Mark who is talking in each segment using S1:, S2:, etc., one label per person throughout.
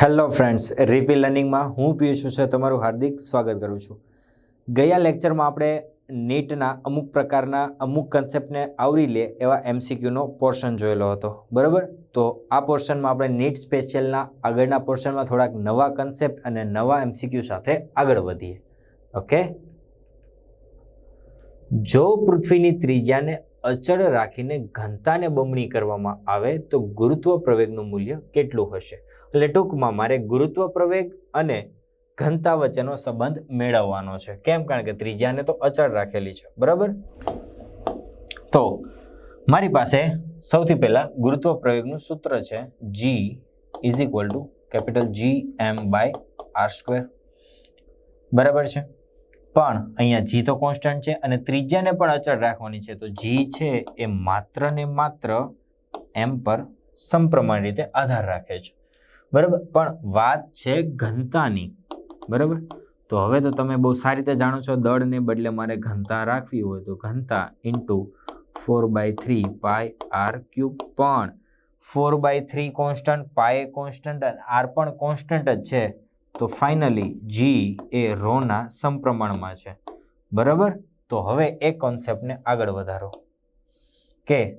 S1: Hello friends રીપી લર્નિંગમાં હું પિયુષ છે તમારું હાર્દિક સ્વાગત કરું છું. ગયા લેક્ચરમાં આપણે નીટના અમુક પ્રકારના અમુક કન્સેપ્ટને આવરી લે એવા એમસીક્યુનો પોર્શન જોયેલો હતો. બરાબર? તો આ પોર્શનમાં આપણે નીટ સ્પેશિયલના આગળના પોર્શનમાં થોડાક નવા કન્સેપ્ટ અને નવા એમસીક્યુ સાથે આગળ વધીએ. ઓકે જો પૃથ્વીની ત્રિજ્યાને અચળ રાખીને ઘનતાને બમણી કરવામાં આવે તો ગુરુત્વ પ્રવેગનું મૂલ્ય કેટલું હશે? એટલે ટૂંકમાં મારે ગુરુત્વ પ્રવેગ અને ઘનતા વચ્ચેનો સંબંધ મેળવવાનો છે. કેમ? કારણ કે ત્રિજ્યાને તો અચળ રાખેલી છે. બરાબર? તો મારી પાસે સૌથી પહેલા ગુરુત્વ પ્રવેગનું સૂત્ર છે G is equal to capital G M by R square બરાબર છે? પણ અહીંયા જી તો કોન્સ્ટન્ટ છે અને ત્રિજ્યાને પણ અચળ રાખવાની છે. તો જી છે એ માત્ર ને માત્ર એમ પર સંપ્રમાણ રીતે આધાર રાખે છે. બરાબર? પણ વાત છે ઘનતાની. બરાબર? તો હવે તો તમે બહુ સારી રીતે જાણો છો દળને બદલે મારે ઘનતા રાખવી હોય તો ઘનતા into four by three pi R cube પણ four by three constant pi constant R પણ કોન્સ્ટન્ટ જ છે. તો ફાઇનલી જી એ રોના સમપ્રમાણમાં છે. બરાબર? તો હવે એ કોન્સેપ્ટને આગળ વધારો. કે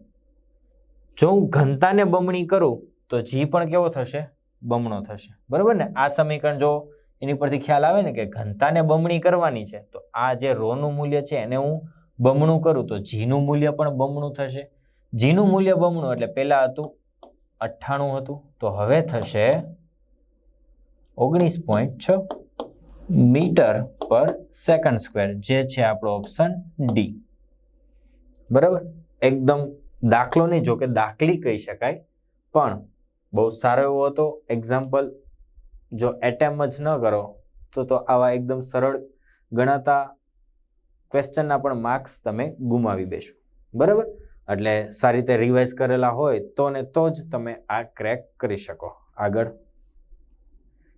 S1: જો હું ઘનતાને બમણી કરું, તો જી પણ કેવો થશે? બમણો થશે. બરાબર ને? આ સમીકરણ જો એની પરથી ખ્યાલ આવે ને કે ઘનતાને બમણી કરવાની છે, તો આ જે રોનું મૂલ્ય છે એને હું બમણું કરું, તો જીનું મૂલ્ય પણ બમણું થશે. જીનું મૂલ્ય બમણું એટલે પહેલાં હતું અઠ્ઠાણું હતું, તો હવે થશે ઓગણીસ પોઈન્ટ છ મીટર પર સેકન્ડ સ્ક્વેર, જે છે આપણો ઓપ્શન ડી. બરાબર? એકદમ દાખલો નહીં જો કે દાખલી કહી શકાય, પણ બહુ સારો એવો હતો. એક્ઝામ્પલ જો એટેમ જ ન કરો, તો તો આવા એકદમ સરળ ગણાતા ક્વેશ્ચનના પણ માર્ક્સ તમે ગુમાવી બેસો બરાબર? એટલે સારી રીતે રિવાઇઝ કરેલા હોય, તો ને તો જ તમે આ ક્રેક કરી શકો. આગળ.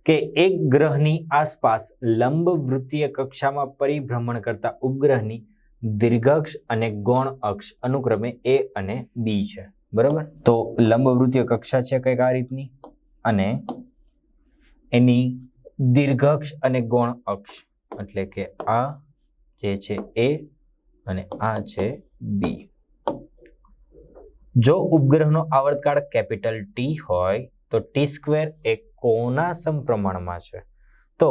S1: કે એક ગ્રહની આસપાસ લંબ વૃત્તીય કક્ષામાં પરિભ્રમણ કરતા ઉપગ્રહની દીર્ઘક્ષ અને ગૌણ અક્ષ અનુક્રમે એ અને બી છે. બરાબર? તો લંબવૃત્તીય કક્ષા છે કંઈક આ રીતની અને એની દીર્ઘક્ષ અને ગૌણ અક્ષ એટલે કે આ જે છે એ અને આ છે બી. જો ઉપગ્રહનો આવર્તકાળ કેપિટલ ટી હોય તો ટી સ્ક્વેર એ કોના સમપ્રમાણમાં છે? તો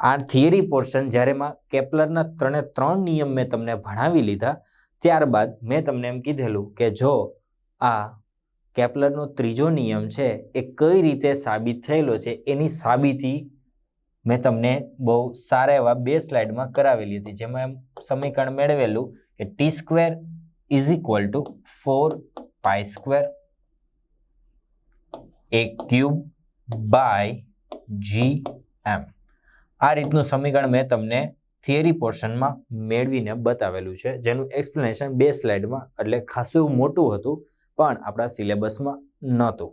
S1: આ થિયરી પોર્શન જ્યારે માં કેપ્લરના ત્રણે ત્રણ નિયમ મેં તમને ભણાવી લીધા, ત્યારબાદ મેં તમને એમ કીધેલું કે જો આ કેપ્લરનો ત્રીજો નિયમ છે, એ કઈ રીતે સાબિત થયેલો છે, એની સાબિતી મેં તમને બહુ સારા એવા બે સ્લાઇડમાં કરાવેલી હતી, જેમાં એમ સમીકરણ મેળવેલું કે T square is equal to four pi square A cube by G M આ રીતનું સમીકરણ મેં તમને થિયરી પોર્શનમાં મેળવીને બતાવેલું છે, જેનું એક્સપ્લેનેશન બે સ્લાઇડમાં, એટલે ખાસું મોટું હતું, પણ આપણા સિલેબસમાં નહોતું.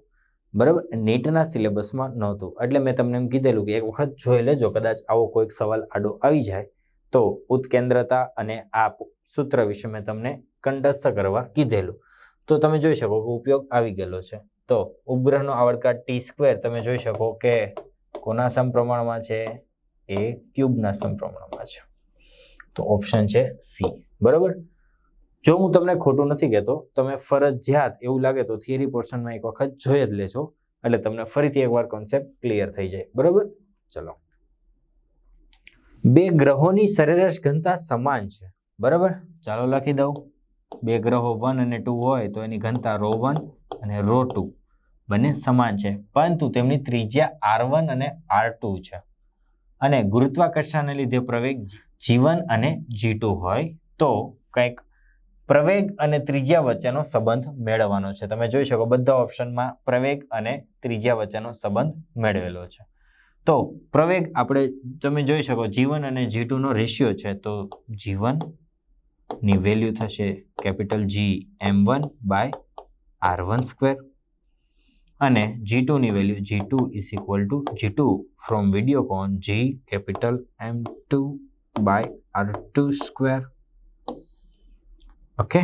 S1: બરાબર? નીટના સિલેબસમાં નહોતું. એટલે મેં તમને એમ કીધેલું કે એક વખત જોઈ લેજો, કદાચ આવો કોઈક સવાલ આડો આવી જાય, તો ઉત્કેન્દ્રતા અને આ સૂત્ર વિશે મેં તમને કંઠસ્થ કરવા કીધેલું. તો તમે જોઈ શકો કે ઉપયોગ આવી ગયેલો છે. તો ઉપગ્રહનો આવડકાર ટી સ્ક્વેર તમે જોઈ શકો કે કોના સમપ્રમાણમાં છે? એ ક્યુબના સમપ્રમાણમાં છે. તો ઓપ્શન છે સી બરાબર? જો હું તમને ખોટું નથી કહેતો, તમે ફરજિયાત એવું લાગે તો થિયરી પોર્શનમાં એક વખત જોઈ જ લેજો, એટલે તમને ફરીથી એકવાર કોન્સેપ્ટ ક્લિયર થઈ જાય. બરાબર? ચલો. બે ગ્રહોની સરેરાશ ઘનતા સમાન છે. બરાબર? ચાલો લખી દઉં. બે ગ્રહો વન અને ટુ હોય તો એની ઘનતા રો વન અને રો ટુ બંને સમાન છે પરંતુ તેમની ત્રિજ્યા આર વન અને આર ટુ છે. અને ગુરુત્વાકર્ષણને લીધે પ્રવેગ જીવન અને જી ટુ હોય તો કંઈક પ્રવેગ અને ત્રિજ્યા વચ્ચેનો સંબંધ મેળવવાનો છે. તમે જોઈ શકો બધા ઓપ્શનમાં પ્રવેગ અને ત્રિજ્યા વચ્ચેનો સંબંધ મેળવેલો છે. તો પ્રવેગ આપણે તમે જોઈ શકો જીવન અને જી નો રેશિયો છે તો જીવનની વેલ્યુ થશે capital G M one by R one square. અને G ટુની value G two is equal to G two from Videocon G capital M two by R two square okay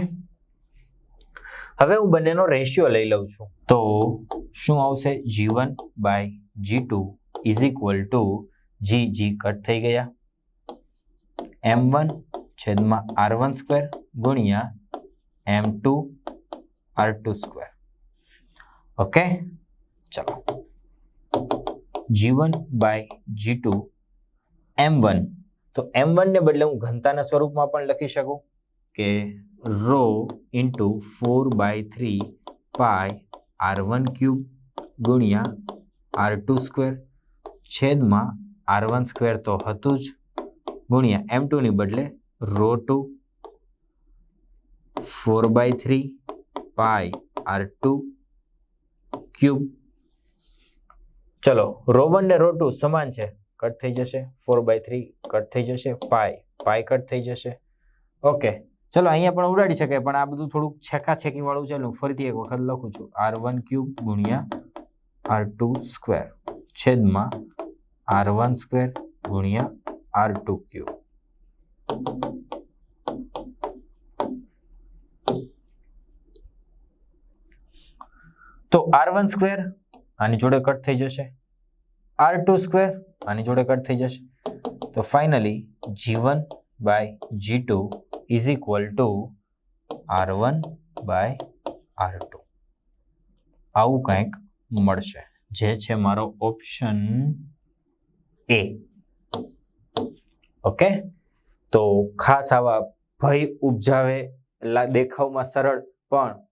S1: હવે હું બંનેનો રેશિયો લઈ લઉં છું. તો શું આવશે? G one by G two is equal to G G cut થઈ ગયા. એમ વન છેદમાં આર વન સ્ક્વેર ગુણ્યા M two R two square okay? ચલો. G one by G two M one તો એમ વનને બદલે હું ઘનતાના સ્વરૂપમાં પણ લખી શકું કે rho into four by three pi R one cube ગુણ્યા આર ટુ સ્ક્વેર છેદમાં આર વન સ્ક્વેર તો હતું જ ગુણ્યા એમ ટુની બદલે rho two four by three pi R two cube. ચલો, રો વન ને રો ટુ સમાન છે. કટ થઈ જશે. ફોર બાય થ્રી કટ થઈ જશે. પાય. પાય કટ થઈ જશે. ઓકે. ચલો, અહીંયા પણ ઉડાડી શકાય, પણ આ બધું થોડુંક છેકા છેકી વાળું છે હું ફરીથી એક વખત લખું છું. આર વન ક્યુબ ગુણ્યા આર ટુ સ્ક્વેર. છેદમાં આર વન સ્ક્વેર ગુણ્યા આર ટુ ક્યુબ. તો આર વન સ્ક્વેર આની જોડે કટ થઈ જશે. આર ટુ સ્ક્વેર આની જોડે કટ થઈ જશે. તો finally G one by G two is equal to R one by R two આવું કંઈક મળશે. જે છે મારો ઓપ્શન એ ઓકે તો ખાસ આવા ભય ઉપજાવે દેખાવમાં સરળ પણ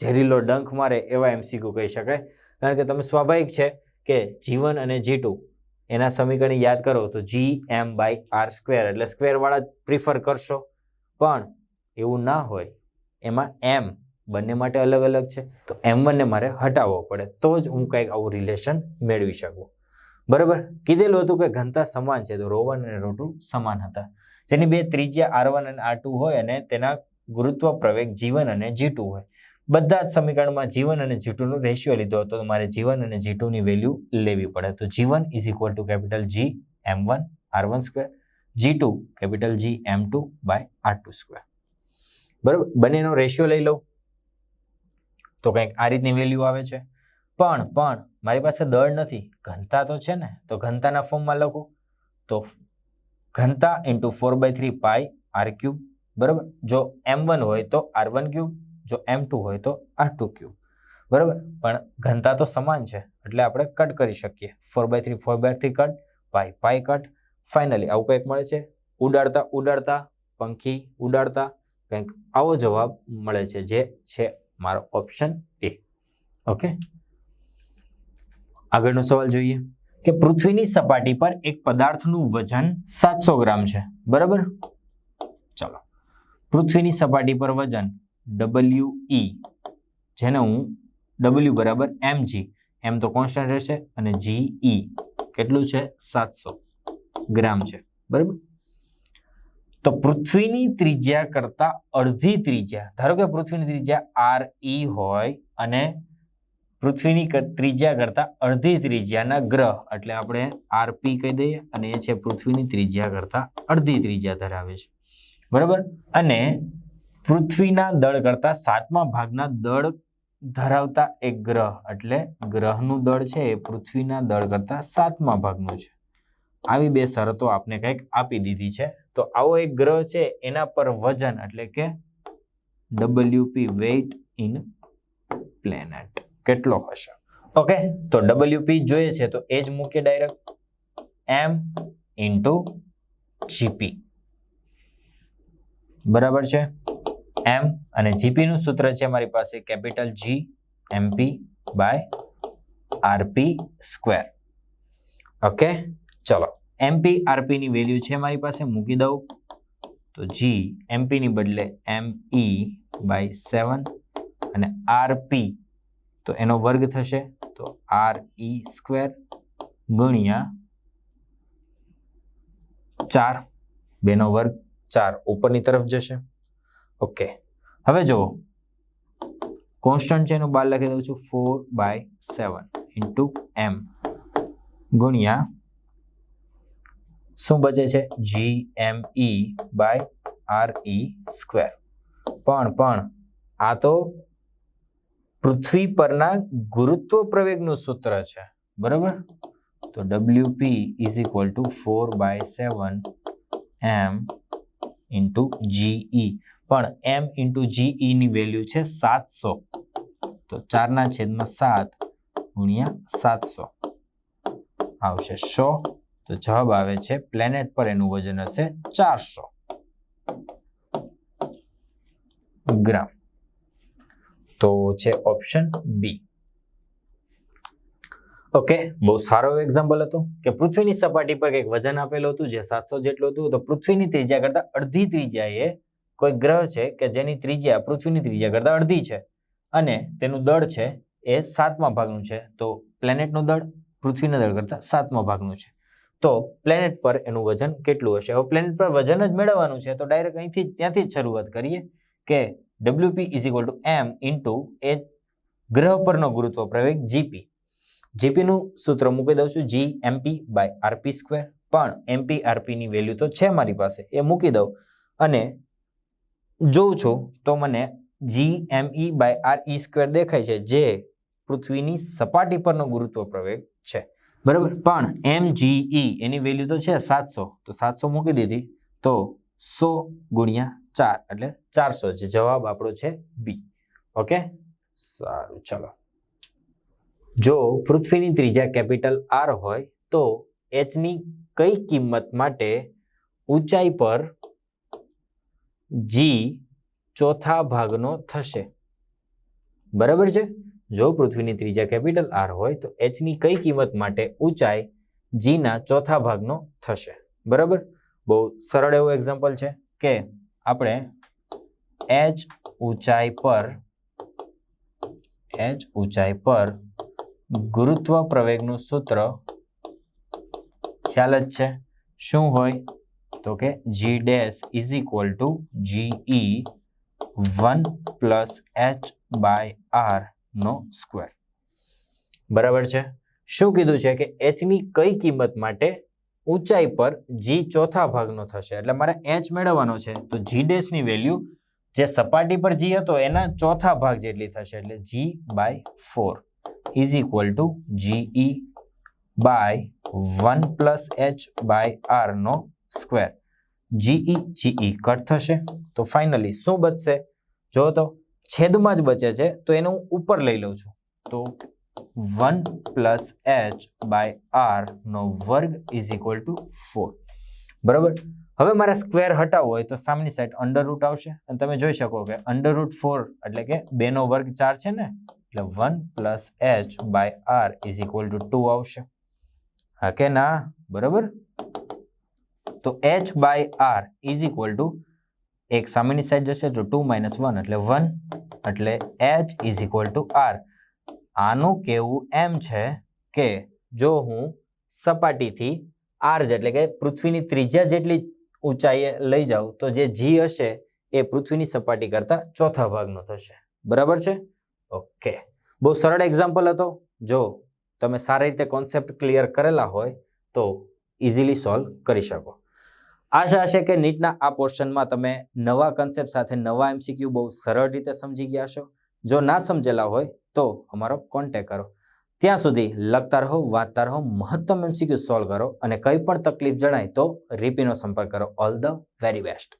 S1: ઝેરીલો ડંખ મારે એવા એમસીક્યુ કહી શકાય. કારણ કે તમે સ્વાભાવિક છે કે જીવન અને જી એના સમીકરણ યાદ કરો તો G M by R square એટલે સ્ક્વેરવાળા જ પ્રિફર કરશો. પણ એવું ના હોય. એમાં એમ બંને માટે અલગ અલગ છે. તો એમ વનને મારે હટાવવો પડે. તો જ હું કંઈક આવું રિલેશન મેળવી શકું. બરાબર? કીધેલું હતું કે ઘનતા સમાન છે. તો રો વન અને રો ટુ સમાન હતા. જેની બે ત્રિજ્યા આર અને આર હોય અને તેના ગુરુત્વ પ્રવેગ જીવન અને જી હોય. બધા જ સમીકરણમાં જીવન અને જીટુનો રેશિયો લીધો હતો. તો મારે જીવન અને જીટુની વેલ્યુ લેવી પડે. તો G one is equal to capital G M one R one square G two capital G M two by R two square બરાબર? બંનેનો રેશિયો લઈ લઉં. તો કંઈક આ રીતની વેલ્યુ આવે છે. પણ પણ, મારી પાસે દળ નથી. ઘનતા તો છે ને? તો ઘનતાના ફોર્મમાં લખું. તો ઘનતા into four by three pi R cube બરાબર? જો એમ વન હોય તો આર વન ક્યુબ જો એમ ટુ હોય તો આર ટુ ક્યુબ. બરાબર? પણ ઘનતા તો સમાન છે, એટલે આપણે કટ કરી શકીએ. Four by three, four by three cut, pi pi cut. Finally આવું કંઈક મળે છે? ઉડાડતા ઉડાડતા, પંખી ઉડાડતા, કંઈક આવો જવાબ મળે છે, જે છે મારો ઓપ્શન એ. ઓકે? આગળનો સવાલ જોઈએ. કે પૃથ્વીની સપાટી પર એક પદાર્થનું વજન સાતસો ગ્રામ છે. બરાબર? ચલો. પૃથ્વીની સપાટી પર વજન ડબલ્યુ ઈ જેને હું ડબલ્યુ બરાબર એમ જી એમ તો કોન્સ્ટન્ટ રહેશે અને જી ઈ કેટલું છે? સાતસો ગ્રામ છે. બરાબર? તો પૃથ્વીની ત્રિજ્યા કરતા અડધી ત્રિજ્યા, ધારો કે પૃથ્વીની ત્રિજ્યા આર ઈ હોય અને પૃથ્વીની ત્રિજ્યા કરતા અડધી ત્રિજ્યાના ગ્રહ, એટલે આપણે આરપી કહી દઈએ અને એ છે પૃથ્વીની ત્રિજ્યા કરતા અડધી ત્રિજ્યા ધરાવે છે. બરાબર? અને પૃથ્વીના દળ કરતા સાતમા ભાગના દળ ધરાવતા એક ગ્રહ. એટલે ગ્રહનું દળ છે એ પૃથ્વીના દળ કરતા સાતમા ભાગનું છે. આવી બે શરતો આપને કંઈક આપી દીધી છે. તો આવો એક ગ્રહ છે એના પર વજન એટલે કે ડબલ્યુપી વેઇટ ઇન પ્લેનેટ કેટલો હશે? ઓકે, તો ડબલ્યુપી જોઈએ છે તો એ જ મૂકીએ ડાયરેક્ટ એમ ઇન્ટુ જીપી બરાબર છે? એમ અને જીપી નું સૂત્ર છે મારી પાસે capital G MP by RP square okay ચલો. એમપી આરપી ની વેલ્યુ છે મારી પાસે, મૂકી દઉં. તો જી એમપી ની બદલે એમ ઈ બાય સેવન અને આરપી તો એનો વર્ગ થશે, તો આર ઈ સ્ક્વેર ગુણ્યા ચાર, બેનો વર્ગ ચાર ઉપરની તરફ જશે. ઓકે. હવે જુઓ. કોન્સ્ટન્ટ છે એનું બાર લખી દઉં છું. Four by seven into M ગુણ્યા શું બચે છે? G M E by R E square. પણ પણ, આ તો પૃથ્વી પરના ગુરુત્વ પ્રવેગનું સૂત્ર છે. બરાબર? તો W P is equal to four by seven M into GE. પણ એમ ઇન્ટુ જીઈની વેલ્યુ છે સાતસો. તો ચારના છેદમાં સાત ગુણ્યા સાતસો. આવશે સો. તો જવાબ આવે છે પ્લેનેટ પર એનું વજન હશે ચારસો. ગ્રામ. તો છે ઓપ્શન બી ઓકે બહુ સારો એક્ઝામ્પલ હતો કે પૃથ્વીની સપાટી પર કંઈક વજન આપેલું હતું, જે સાતસો જેટલું હતું, તો પૃથ્વીની ત્રિજ્યા કરતા અડધી ત્રિજ્યાએ કોઈ ગ્રહ છે કે જેની ત્રિજ્યા, પૃથ્વીની ત્રિજ્યા કરતાં અડધી છે અને તેનું દળ છે એ સાતમા ભાગનું છે. તો પ્લેનેટનું દળ પૃથ્વીના દળ કરતાં સાતમા ભાગનું છે. તો પ્લેનેટ પર એનું વજન કેટલું હશે? હવે પ્લેનેટ પર વજન જ મેળવવાનું છે, તો ડાયરેક્ટ અહીંથી ત્યાંથી જ શરૂઆત કરીએ કે WP is equal to M into એ ગ્રહ પરનો ગુરુત્વ પ્રવેગ જીપી જીપીનું સૂત્ર મૂકી દઉં છું G MP by RP square પણ એમપી આરપીની વેલ્યુ તો છે મારી પાસે, એ મૂકી દઉં. અને જોઉં છું તો મને G M E by R E square દેખાય છે, જે પૃથ્વીની સપાટી પરનો ગુરુત્વ પ્રવેગ છે. બરાબર? પણ એમ જીઈ એની વેલ્યુ તો છે સાતસો. તો સાતસો મૂકી દીધી. તો સો ગુણ્યા ચાર, એટલે ચારસો છે. જવાબ આપણો છે બી ઓકે? સારું, ચલો. જો પૃથ્વીની ત્રિજ્યા કેપિટલ આર હોય તો એચની કઈ કિંમત માટે ઊંચાઈ પર જી ચોથા ભાગનો થશે. બરાબર છે? જો પૃથ્વીની ત્રીજા કેપિટલ આર હોય તો એચની કઈ કિંમત માટે ઊંચાઈ જીના ચોથા ભાગનો થશે. બરાબર? બહુ સરળ એવું એક્ઝામ્પલ છે કે આપણે એચ ઊંચાઈ પર એચ ઊંચાઈ પર ગુરુત્વ પ્રવેગનું સૂત્ર ખ્યાલ જ છે. શું હોય? તો કે G dash is equal to GE one plus H by R no square બરાબર છે? શું કીધું છે કે એચની કઈ કિંમત માટે ઊંચાઈ પર જી ચોથા ભાગનો થશે? એટલે મારે એચ મેળવવાનો છે. તો જી ડેશની વેલ્યુ જે સપાટી પર જી હતો, એના ચોથા ભાગ જેટલી થશે. એટલે G by four is equal to GE by one plus H by R no square. GE GE cut થશે. તો ફાઇનલી શું બચશે? જો તો, છેદમાં જ બચે છે, તો એને હું ઉપર લઈ લઉં છું. તો one plus H by R નો વર્ગ ઇઝ ઇક્વલ ટુ ફોર. બરાબર? હવે મારે સ્ક્વેર હટાવવો હોય તો સામેની સાઈડ અંડર રૂટ આવશે. અને તમે જોઈ શકો કે અંડર રૂટ ફોર એટલે કે બેનો વર્ગ ચાર છે ને? એટલે one plus H by R is equal to two આવશે. હા કે ના? બરાબર? તો H by R is equal to એક સામેની સાઈડ જશે તો ટુ માઇનસ વન એટલે વન એટલે H is equal to R આનું કહેવું એમ છે કે જો હું સપાટીથી આર એટલે કે પૃથ્વીની ત્રિજ્યા જેટલી ઊંચાઈએ લઈ જાઉં, તો જે જી હશે એ પૃથ્વીની સપાટી કરતા ચોથા ભાગનો થશે. બરાબર છે? ઓકે બહુ સરળ એક્ઝામ્પલ હતો. જો તમે સારી રીતે કોન્સેપ્ટ ક્લિયર કરેલા હોય તો ઇઝીલી સોલ્વ કરી શકો. આશા છે કે નીટના આ પોર્શનમાં તમે નવા કન્સેપ્ટ સાથે નવા એમસીક્યુ બહુ સરળ રીતે સમજી ગયા છો જો ના સમજેલા હોય તો અમારો કોન્ટેક કરો. ત્યાં સુધી લખતા રહો, વાંચતા રહો, મહત્તમ એમસીક્યુ સોલ્વ કરો અને કંઈ પણ તકલીફ જણાય તો રીપીનો સંપર્ક કરો. All the very best